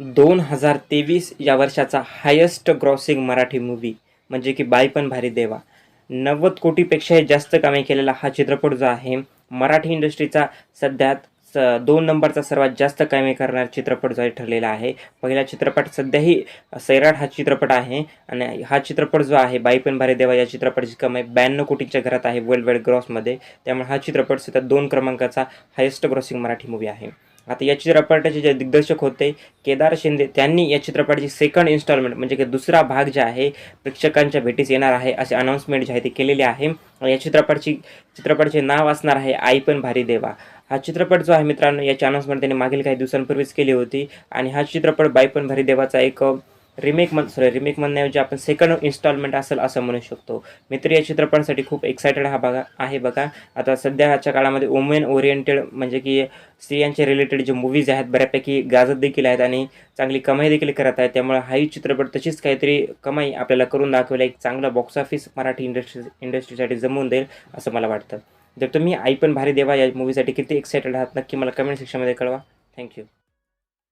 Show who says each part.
Speaker 1: दोन हजार तेवीस या वर्षाचा हायस्ट ग्रॉसिंग मराठी मूवी म्हणजे की बाई पण भारी देवा. नव्वद कोटीपेक्षाही जास्त कमाई केलेला हा चित्रपट जो आहे मराठी इंडस्ट्रीचा सध्यात स दोन नंबरचा सर्वात जास्त कमाई करणारा चित्रपट जो आहे ठरलेला आहे. पहिला चित्रपट सध्याही सैराट हा चित्रपट आहे आणि हा चित्रपट जो आहे बाई पण भारी देवा या चित्रपटाची कमाई ब्याण्णव कोटीच्या घरात आहे वर्ल्ड वाईड ग्रॉसमध्ये त्यामुळे हा चित्रपट सध्या दोन क्रमांकाचा हायेस्ट ग्रॉसिंग मराठी मूवी आहे. आता या चित्रपटाचे जे दिग्दर्शक होते केदार शिंदे त्यांनी या चित्रपटाची सेकंड इन्स्टॉलमेंट म्हणजे की दुसरा भाग जे आहे प्रेक्षकांच्या भेटीस येणार आहे असे अनाऊन्समेंट जे आहे ते केलेले आहे. या चित्रपटाची चित्रपटाचे नाव असणार आहे आई पण भारी देवा. हा चित्रपट जो आहे मित्रांनो याची अनाऊन्समेंट त्यांनी मागील काही दिवसांपूर्वीच केली होती. आणि हा चित्रपट बाई पण भारी देवाचा एक रिमेक म्हण सॉरी रिमेक म्हणण्याऐवजी आपण सेकंड इन्स्टॉलमेंट असेल असं म्हणू शकतो. मित्र या चित्रपटासाठी खूप एक्सायटेड हा बघा आहे बघा. आता सध्याच्या काळामध्ये वुमेन ओरिएंटेड म्हणजे की स्त्रियांचे रिलेटेड जे मूवीज आहेत बऱ्यापैकी गाजत देखील आहेत आणि चांगली कमाई देखील करत आहेत. त्यामुळे हाही चित्रपट तशीच काहीतरी कमाई आपल्याला करून दाखवेल. एक चांगला बॉक्स ऑफिस मराठी इंडस्ट्री इंडस्ट्रीसाठी जमवून देईल असं मला वाटतं. जर तुम्ही आई पण भारी देवा या मूवीसाठी किती एक्सायटेड आहात नक्की मला कमेंट सेक्शनमध्ये कळवा. थँक्यू